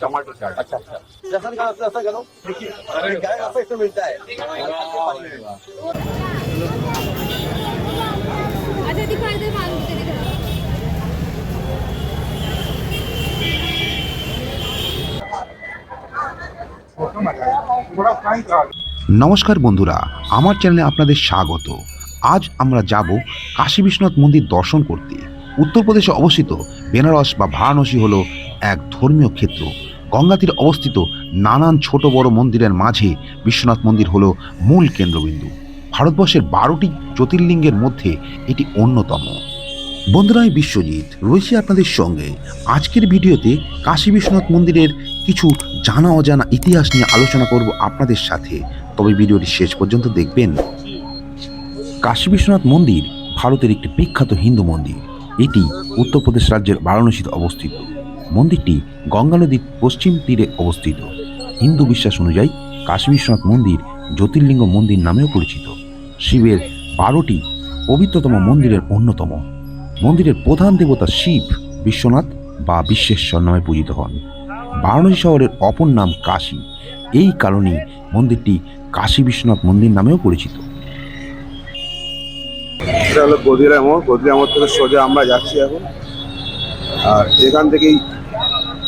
टमाटर चाट। अच्छा अच्छा। जैसा निकाल ऐसा करो देखिए ऐसा इसमें मिलता है। अच्छा दिखाई दे थोड़ा নমস্কার বন্ধুরা, আমার চ্যানেলে আপনাদের স্বাগত। আজ আমরা যাব কাশী বিশ্বনাথ মন্দির দর্শন করতে। উত্তরপ্রদেশে অবস্থিত বেনারস বা বারাণসী হলো এক ধর্মীয় ক্ষেত্র। গঙ্গা তীরে অবস্থিত নানান ছোট বড় মন্দিরের মাঝে বিশ্বনাথ মন্দির হলো মূল কেন্দ্রবিন্দু। ভারতবর্ষের বারোটি জ্যোতির্লিঙ্গের মধ্যে এটি অন্যতম। বন্ধুরা আমি বিশ্বজিৎ, রয়েছে আপনাদের সঙ্গে। আজকের ভিডিওতে কাশী বিশ্বনাথ মন্দিরের কিছু জানা অজানা ইতিহাস নিয়ে আলোচনা করব আপনাদের সাথে। তবে ভিডিওটি শেষ পর্যন্ত দেখবেন। কাশী বিশ্বনাথ মন্দির ভারতের একটি বিখ্যাত হিন্দু মন্দির। এটি উত্তরপ্রদেশ রাজ্যের বারাণসীতে অবস্থিত। মন্দিরটি গঙ্গা নদীর পশ্চিম তীরে অবস্থিত। হিন্দু বিশ্বাস অনুযায়ী কাশী বিশ্বনাথ মন্দির জ্যোতির্লিঙ্গ মন্দির নামেও পরিচিত। শিবের বারোটি পবিত্রতম মন্দিরের অন্যতম। মন্দিরের প্রধান দেবতা শিব, বিশ্বনাথ বা বিশ্বেশ্বর নামে পূজিত হন। বারাণসী শহরের অপর নাম কাশী। এই কারণেই মন্দিরটি কাশী বিশ্বনাথ মন্দির নামেও পরিচিত। এটা হলো গদিরা মোড় গদিরা মোড় থেকে সোজা আমরা যাচ্ছি এখন। আর এখান থেকেই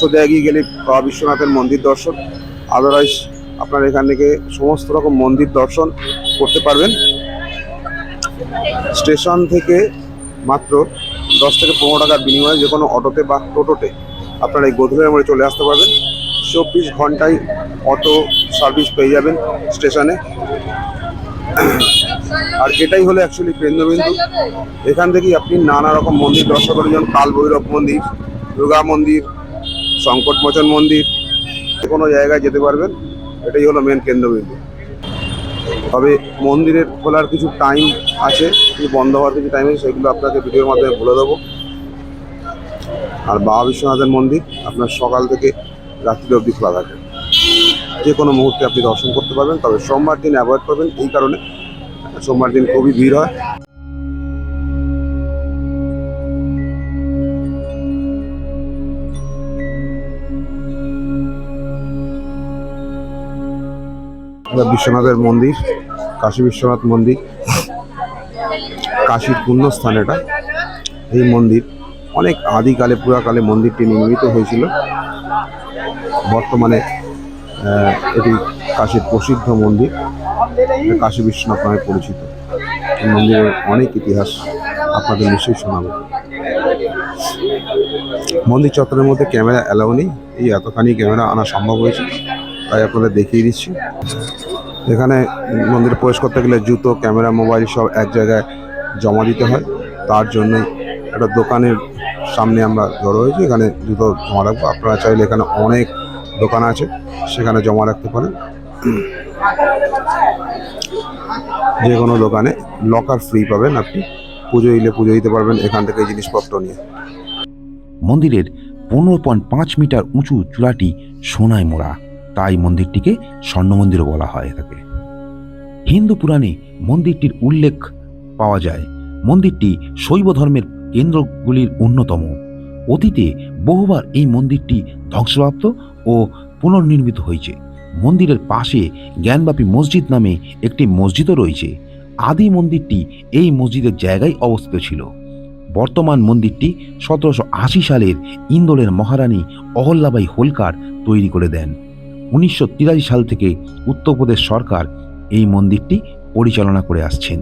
সোজা এগিয়ে গেলে বাবা বিশ্বনাথের মন্দির দর্শন। আদারওয়াইজ আপনারা এখান থেকে সমস্ত রকম মন্দির দর্শন করতে পারবেন। স্টেশন থেকে মাত্র দশ থেকে পনেরো টাকার বিনিময়ে যে কোনো অটোতে বা টোটোতে আপনারা এই গধুরের মোড়ে চলে আসতে পারবেন। চব্বিশ ঘন্টায় অটো সার্ভিস পেয়ে যাবেন স্টেশনে। আর এটাই হলো অ্যাকচুয়ালি কেন্দ্রবিন্দু। এখান থেকেই আপনি নানা রকম মন্দির দর্শন করেন যেমন কাল ভৈরব মন্দির, দুর্গা মন্দির, সংকটমোচন মন্দির, যে কোনো জায়গায় যেতে পারবেন। এটাই হলো মেন কেন্দ্রবিন্দু। তবে মন্দিরের খোলার কিছু টাইম আছে, কিছু বন্ধ হওয়ার কিছু টাইম আছে, সেগুলো আপনাকে ভিডিওর মাধ্যমে বলে দেবো। আর বাবা বিশ্বনাথের মন্দির আপনার সকাল থেকে রাত্রি অবধি খোলা থাকে। যে কোনো মুহূর্তে আপনি দর্শন করতে পারবেন, তবে সোমবার দিন অ্যাভয়েড করবেন, এই কারণে। সোমবার দিন খুবই ভিড় হয়। এটা বিশ্বনাথের মন্দির, কাশী বিশ্বনাথ মন্দির, কাশীর পুণ্যস্থান এটা, এই মন্দির। অনেক আদিকালে, পুরাকালে মন্দিরটি নির্মিত হয়েছিল। বর্তমানে এটি কাশীর প্রসিদ্ধ মন্দির কাশী বিশ্বনাথ নামে পরিচিত। এই মন্দিরের অনেক ইতিহাস আপনাদের নিশ্চয়ই শোনাবো। মন্দির চত্বরের মধ্যে ক্যামেরা অ্যালাউ নেই। এই এতখানি ক্যামেরা আনা সম্ভব হয়েছে, তাই আপনাদের দেখিয়ে দিচ্ছি। এখানে মন্দিরে প্রবেশ করতে গেলে জুতো, ক্যামেরা, মোবাইল সব এক জায়গায় জমা দিতে হয়। তার জন্যই একটা দোকানের সামনে আমরা জড়ো হয়েছি। এখানে জুতো জমা রাখব। আপনারা চাইলে এখানে অনেক দোকান আছে, সেখানে জমা রাখতে পারেন। যে কোনো দোকানে লকার ফ্রি পাবেন আপনি। পুজো দিলে পুজো দিতে পারবেন এখান থেকে জিনিসপত্র নিয়ে। মন্দিরের পনেরো পয়েন্ট পাঁচ মিটার উঁচু চূড়াটি সোনায় মোড়া। তাই মন্দিরটিকে স্বর্ণ মন্দিরও বলা হয় থাকে হিন্দু পুরাণে মন্দিরটির উল্লেখ পাওয়া যায়। মন্দিরটি শৈব ধর্মের কেন্দ্রগুলির অন্যতম। অতীতে বহুবার এই মন্দিরটি ধ্বংসপ্রাপ্ত ও পুনর্নির্মিত হয়েছে। মন্দিরের পাশে জ্ঞানব্যাপী মসজিদ নামে একটি মসজিদও রয়েছে। আদি মন্দিরটি এই মসজিদের জায়গায় অবস্থিত ছিল। বর্তমান মন্দিরটি সতেরোশো আশি সালের ইন্দোরের মহারানী অহল্যাবাই হোলকার তৈরি করে দেন। উনিশশো তিরাশি সাল থেকে উত্তরপ্রদেশ সরকার এই মন্দিরটি পরিচালনা করে আসছেন।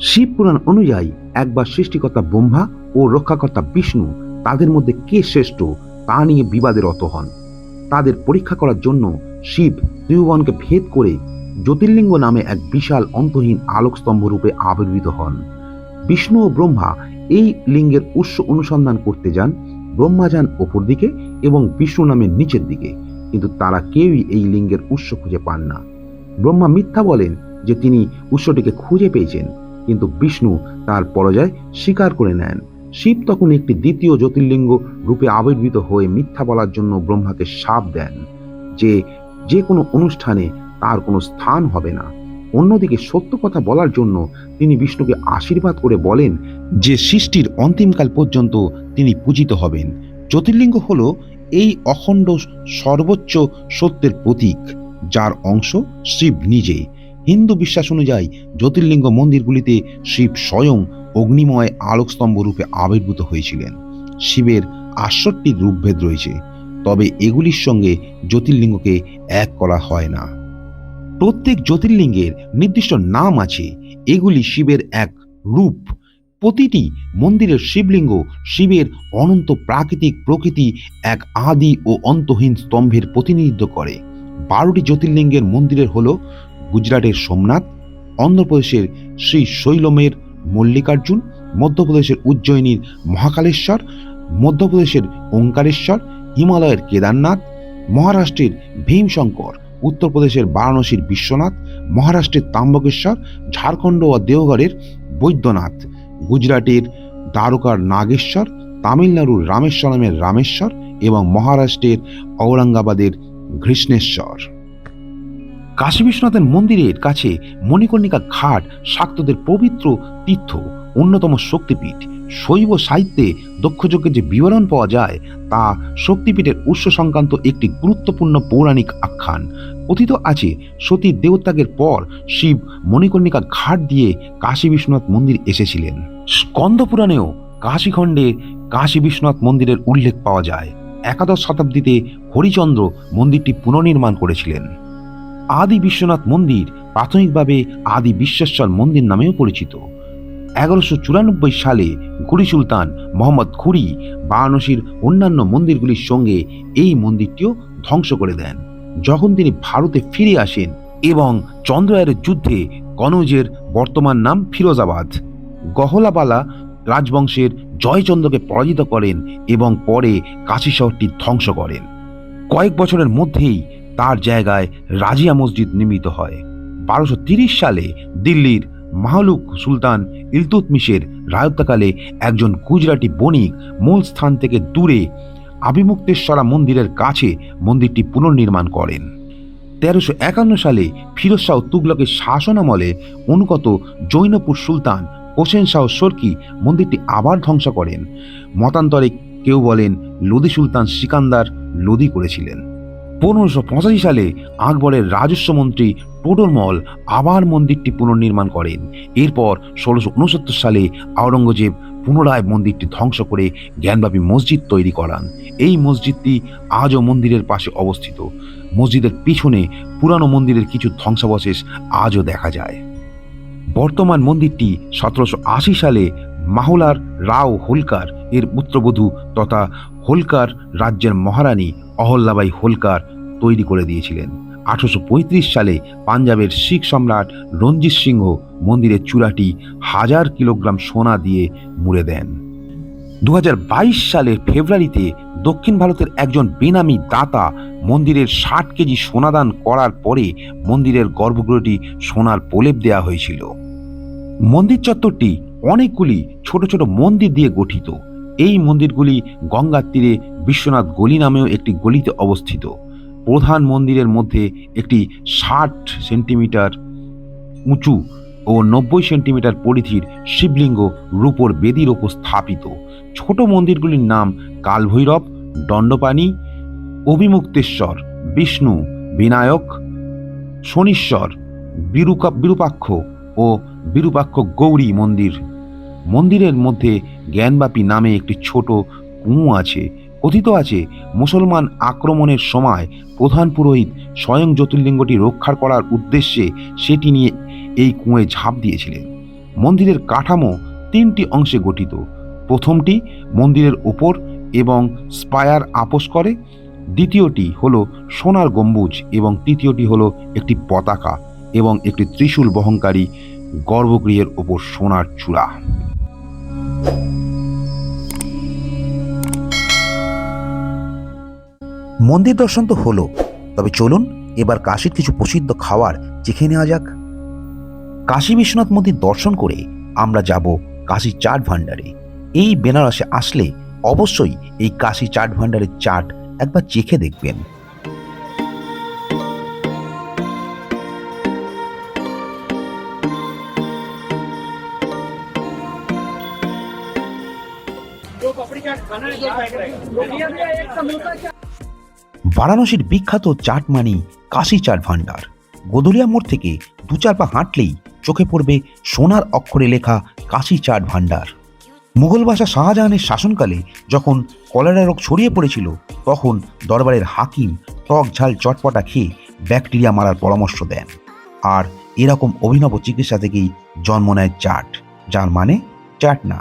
শিব পুরাণ অনুযায়ী একবার সৃষ্টিকর্তা ব্রহ্মা ও রক্ষাকর্তা বিষ্ণু তাদের মধ্যে কে শ্রেষ্ঠ তা নিয়ে বিবাদের রত হন। তাদের পরীক্ষা করার জন্য শিব ত্রিভুবনকে ভেদ করে জ্যোতির্লিঙ্গ নামে এক বিশাল অন্তহীন আলোকস্তম্ভ রূপে আবির্ভূত হন। বিষ্ণু ও ব্রহ্মা এই লিঙ্গের উৎস অনুসন্ধান করতে যান ব্রহ্মা যান ওপর দিকে এবং বিষ্ণু নামের নিচের দিকে। কিন্তু তারা কেউই এই লিঙ্গের উৎস খুঁজে পান না। ব্রহ্মা মিথ্যা বলেন যে তিনি উৎসটিকে খুঁজে পেয়েছেন, কিন্তু বিষ্ণু তার পরাজয় স্বীকার করে নেন। শিব তখন একটি দ্বিতীয় জ্যোতির্লিঙ্গ রূপে আবির্ভূত হয়ে মিথ্যা বলার জন্য ব্রহ্মাকে শাপ দেন, যে যে কোনো অনুষ্ঠানে তার কোনো স্থান হবে না। অন্যদিকে সত্য কথা বলার জন্য তিনি বিষ্ণুকে আশীর্বাদ করে বলেন যে সৃষ্টির অন্তিমকাল পর্যন্ত তিনি পূজিত হবেন। জ্যোতির্লিঙ্গ হল এই অখণ্ড সর্বোচ্চ সত্যের প্রতীক, যার অংশ শিব নিজে। হিন্দু বিশ্বাস অনুযায়ী জ্যোতির্লিঙ্গ মন্দিরগুলিতে শিব স্বয়ং অগ্নিময় আলোকস্তম্ভ রূপে আবির্ভূত হয়েছিলেন। শিবের আটষট্টি রূপভেদ রয়েছে, তবে এগুলির সঙ্গে জ্যোতির্লিঙ্গকে এক করা হয় না। প্রত্যেক জ্যোতির্লিঙ্গের নির্দিষ্ট নাম আছে, এগুলি শিবের এক রূপ। প্রতিটি মন্দিরের শিবলিঙ্গ শিবের অনন্ত প্রাকৃতিক প্রকৃতি এক আদি ও অন্তহীন স্তম্ভের প্রতিনিধিত্ব করে। বারোটি জ্যোতির্লিঙ্গের মন্দিরের হল গুজরাটের সোমনাথ, অন্ধ্রপ্রদেশের শ্রী শৈলমের মল্লিকার্জুন, মধ্যপ্রদেশের উজ্জয়িনীর মহাকালেশ্বর, মধ্যপ্রদেশের ওঙ্কারেশ্বর, হিমালয়ের কেদারনাথ, মহারাষ্ট্রের ভীমশঙ্কর, উত্তরপ্রদেশের বারাণসীর বিশ্বনাথ, মহারাষ্ট্রের তাম্বকেশ্বর, ঝাড়খণ্ড ও দেওঘরের বৈদ্যনাথ। গুজরাটের দ্বারকার নাগেশ্বর, তামিলনাড়ুর রামেশ্বরমের রামেশ্বর এবং মহারাষ্ট্রের ঔরঙ্গাবাদের ঘৃষ্ণেশ্বর। কাশী বিশ্বনাথের মন্দিরের কাছে মণিকর্ণিকা ঘাট শাক্তদের পবিত্র তীর্থ। অন্যতম শক্তিপীঠ। শৈব সাহিত্যে দক্ষযজ্ঞের যে বিবরণ পাওয়া যায়, তা শক্তিপীঠের উৎস সংক্রান্ত একটি গুরুত্বপূর্ণ পৌরাণিক আখ্যান। কথিত আছে সতীর দেবত্যাগের পর শিব মণিকর্ণিকা ঘাট দিয়ে কাশী বিশ্বনাথ মন্দির এসেছিলেন। স্কন্দ পুরাণেও কাশীখণ্ডে কাশী বিশ্বনাথ মন্দিরের উল্লেখ পাওয়া যায়। একাদশ শতাব্দীতে হরিচন্দ্র মন্দিরটি পুনর্নির্মাণ করেছিলেন। আদি বিশ্বনাথ মন্দির প্রাথমিকভাবে আদি বিশ্বেশ্বর মন্দির নামেও পরিচিত। এগারোশো চুরানব্বই সালে ঘুরি সুলতান মোহাম্মদ ঘুরি বারাণসীর অন্যান্য মন্দিরগুলির সঙ্গে এই মন্দিরটিও ধ্বংস করে দেন। যখন তিনি ভারতে ফিরে আসেন এবং চন্দ্রয়ারের যুদ্ধে কনৌজের বর্তমান নাম ফিরোজাবাদ, গহলাবালা রাজবংশের জয়চন্দ্রকে পরাজিত করেন এবং পরে কাশী শহরটি ধ্বংস করেন। কয়েক বছরের মধ্যেই তার জায়গায় রাজিয়া মসজিদ নির্মিত হয়। বারোশো সালে দিল্লির মাহলুক সুলতান ইলতুতমিশের রায়ত্বকালে একজন গুজরাটি বণিক মূল স্থান থেকে দূরে আবিমুক্তেশ্বরা মন্দিরের কাছে মন্দিরটি পুনর্নির্মাণ করেন। তেরোশো একান্ন সালে ফিরোজ শাহ তুগলকের শাসনামলে অনুগত জৈনপুর সুলতান হোসেন শাহ সরকি মন্দিরটি আবার ধ্বংস করেন। মতান্তরে কেউ বলেন লোদি সুলতান সিকান্দার লোদি করেছিলেন। পনেরোশো পঁচাশি সালে আকবরের রাজস্ব মন্ত্রী টোডরমল আবার মন্দিরটি পুনর্নির্মাণ করেন। এরপর ষোলোশো উনসত্তর সালে আওরঙ্গজেব পুনরায় মন্দিরটি ধ্বংস করে জ্ঞানব্যাপী মসজিদ তৈরি করান। এই মসজিদটি আজও মন্দিরের পাশে অবস্থিত। মসজিদের পিছনে পুরানো মন্দিরের কিছু ধ্বংসাবশেষ আজও দেখা যায়। বর্তমান মন্দিরটি সতেরোশো আশি সালে মাহুলার রাও হোলকার এর পুত্রবধূ তথা হোলকার রাজ্যের মহারানী অহল্যাবাই হোলকার তৈরি করে দিয়েছিলেন। আঠারোশো সালে পাঞ্জাবের শিখ সম্রাট রঞ্জিত সিংহ মন্দিরের চূড়াটি হাজার কিলোগ্রাম সোনা দিয়ে মুড়ে দেন। দু হাজার বাইশ সালের ফেব্রুয়ারিতে দক্ষিণ ভারতের একজন বেনামি দাতা মন্দিরের ষাট কেজি সোনাদান করার পরে মন্দিরের গর্ভগৃহটি সোনার প্রলেপ দেওয়া হয়েছিল। মন্দির চত্বরটি অনেকগুলি ছোট ছোট মন্দির দিয়ে গঠিত। এই মন্দিরগুলি গঙ্গার তীরে বিশ্বনাথ গলি নামেও একটি গলিতে অবস্থিত। প্রধান মন্দিরের মধ্যে একটি ষাট সেন্টিমিটার উঁচু ও নব্বই সেন্টিমিটার পরিধির শিবলিঙ্গ রূপর বেদির ওপর স্থাপিত। ছোট মন্দিরগুলির নাম কালভৈরব দণ্ডপানি অভিমুক্তেশ্বর, বিষ্ণু, বিনায়ক, শনীশ্বর, বিরুকা, বিরূপাক্ষ ও বিরূপাক্ষ গৌরী মন্দির। মন্দিরের মধ্যে জ্ঞানব্যাপী নামে একটি ছোট কুঁয়ো আছে। কথিত আছে, মুসলমান আক্রমণের সময় প্রধান পুরোহিত স্বয়ং জ্যোতির্লিঙ্গটি রক্ষা করার উদ্দেশ্যে সেটি নিয়ে এই কুঁয়ে ঝাঁপ দিয়েছিলেন। মন্দিরের কাঠামো তিনটি অংশে গঠিত। প্রথমটি মন্দিরের ওপর এবং স্পায়ার আপোষ করে। দ্বিতীয়টি হলো সোনার গম্বুজ এবং তৃতীয়টি হলো একটি পতাকা এবং একটি ত্রিশূল বহনকারী গর্ভগৃহের ওপর সোনার চূড়া। মন্দির দর্শন তো হলো, তবে চলুন এবার কাশীর কিছু প্রসিদ্ধ খাবার চেখে নেওয়া যাক। কাশী বিশ্বনাথ মন্দির দর্শন করে আমরা যাব কাশী চাট ভাণ্ডারে। এই বেনারসে আসলে অবশ্যই এই কাশী চাট ভাণ্ডারের চাট একবার চেখে দেখবেন। বারাণসীর বিখ্যাত চাট মানি কাশি চাট ভান্ডার গোদলিয়া মোড় থেকে দু চার পা হাঁটলেই চোখে পড়বে সোনার অক্ষরে লেখা কাশি চাট ভান্ডার মুঘল বাদশা শাহজাহানের শাসনকালে যখন কলেরা রোগ ছড়িয়ে পড়েছিল, তখন দরবারের হাকিম টক ঝাল চটপটা খেয়ে ব্যাকটেরিয়া মারার পরামর্শ দেন। আর এরকম অভিনব চিকিৎসা থেকেই জন্ম নেয় চাট, যার মানে চাট না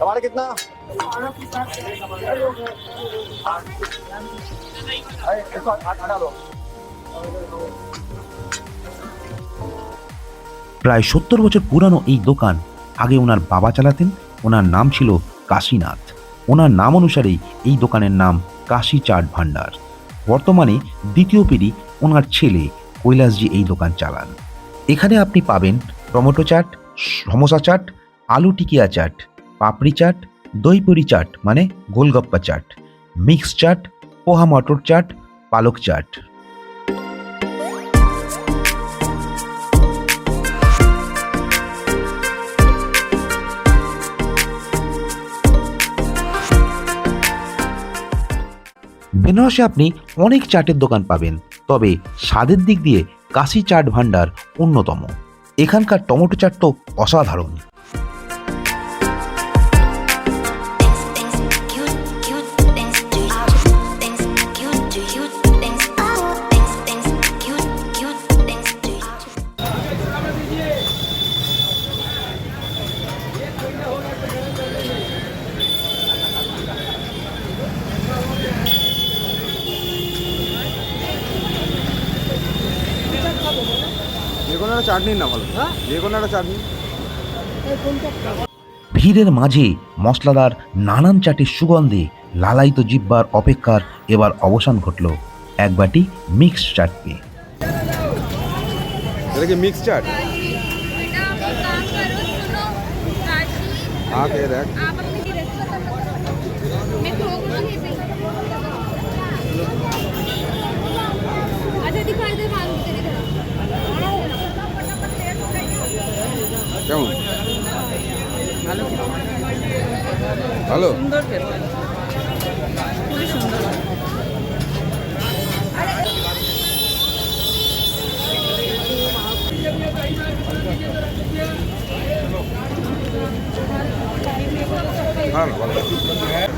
हमारे कितना अरे, इसको हटा- हटा दो প্রায় সত্তর বছর পুরানো এই দোকান আগে ওনার বাবা চালাতেন ওনার নাম ছিল কাশীনাথ ওনার নাম অনুসারেই এই দোকানের নাম কাশী চাট ভান্ডার বর্তমানে দ্বিতীয় পিঢ়ি ওনার ছেলে কৈলাসজি এই দোকান চালান এখানে আপনি পাবেন টমেটো চাট সমোসা চাট আলু টিকিয়া চাট পাপড়ি চাট, দইপুরি চাট মানে গোলগপ্পা চাট, মিক্স চাট, পোহা মটর চাট, পালক চাট। বেনারসে আপনি অনেক চাটের দোকান পাবেন, তবে স্বাদের দিক দিয়ে কাশি চাট ভান্ডার অন্যতম। এখানকার টমেটো চাট তো অসাধারণ। চাটনি না ভালো হ্যাঁ? যে কোনো একটা চাটনি। ভিড়ের মাঝে মশলাদার নানান চাটির সুগন্ধে লালায়িত জিব্বার অপেক্ষার এবার অবসান ঘটল এক বাটি মিক্স চাট? আগে কেমন? ভালো? ভালো ভালো।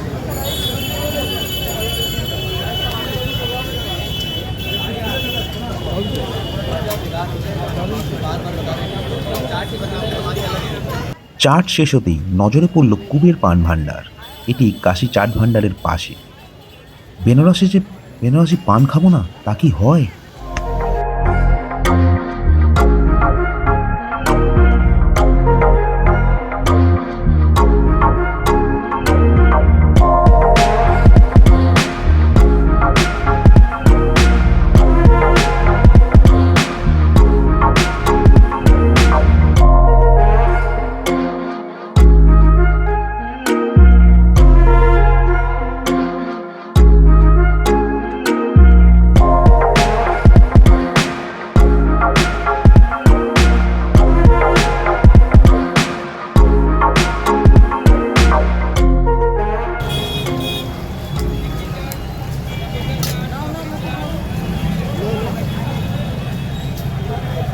চাট শেষ হতেই নজরে পড়ল কুবের পান ভাণ্ডার এটি কাশি চাট ভাণ্ডারের পাশে। বেনারসে যে বেনারসি পান খাব না, তা কি হয়?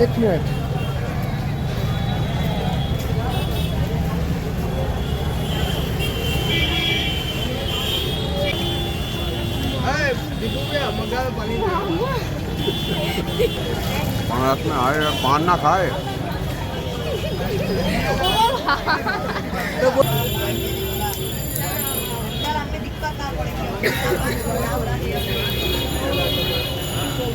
एक मिनट रात में आए पान ना खाए। तो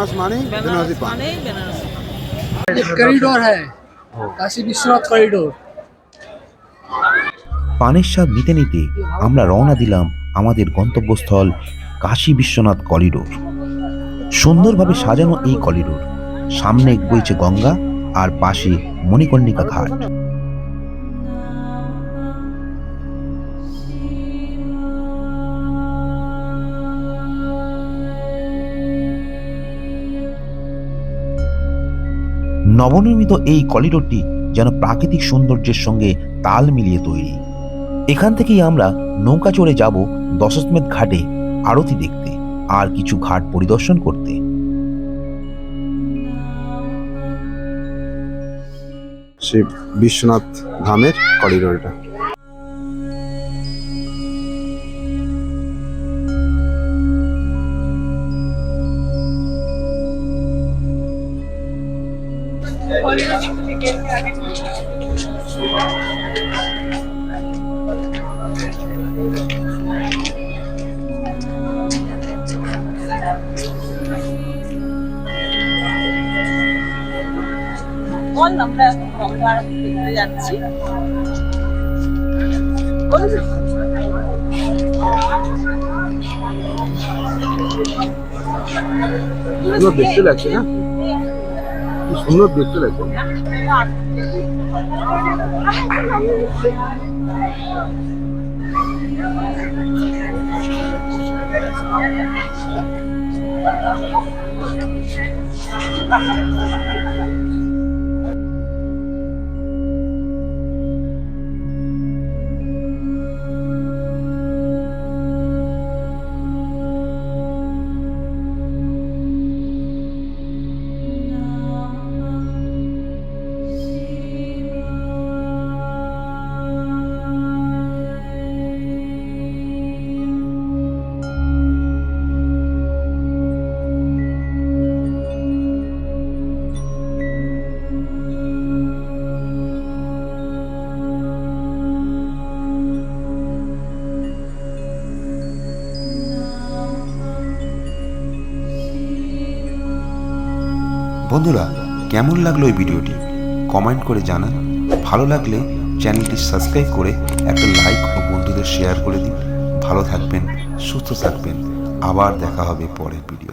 পান মানেই বেনারসি एक कॉरिडोर है काशी विश्वनाथ कॉरिडोर পানের স্বাদ নিতে নিতে আমরা রওনা দিলাম আমাদের গন্তব্যস্থল কাশী বিশ্বনাথ করিডোর সুন্দরভাবে সাজানো এই করিডোর সামনে বইছে গঙ্গা আর পাশে মণিকর্ণিকা ঘাট নবনির্মিত এই করিডোরটি যেন প্রাকৃতিক সৌন্দর্যের সঙ্গে তাল মিলিয়ে তৈরি। এখান থেকেই আমরা নৌকা চড়ে যাব দশমেধ ঘাটে আরতি দেখতে আর কিছু ঘাট পরিদর্শন করতে। বিশ্বনাথ ধামের করিডোর বল আমরা এখন গঙ্গা দেখতে যাচ্ছি। দেখতে লাগছে না? কি সুন্দর দেখতে লাগছে। বন্ধুরা, কেমন লাগল এই ভিডিওটি? কমেন্ট করে জানান। ভালো লাগলে চ্যানেলটি সাবস্ক্রাইব করে একটা লাইক ও বন্ধুদের শেয়ার করে দিন। ভালো থাকবেন, সুস্থ থাকবেন। আবার দেখা হবে পরের ভিডিও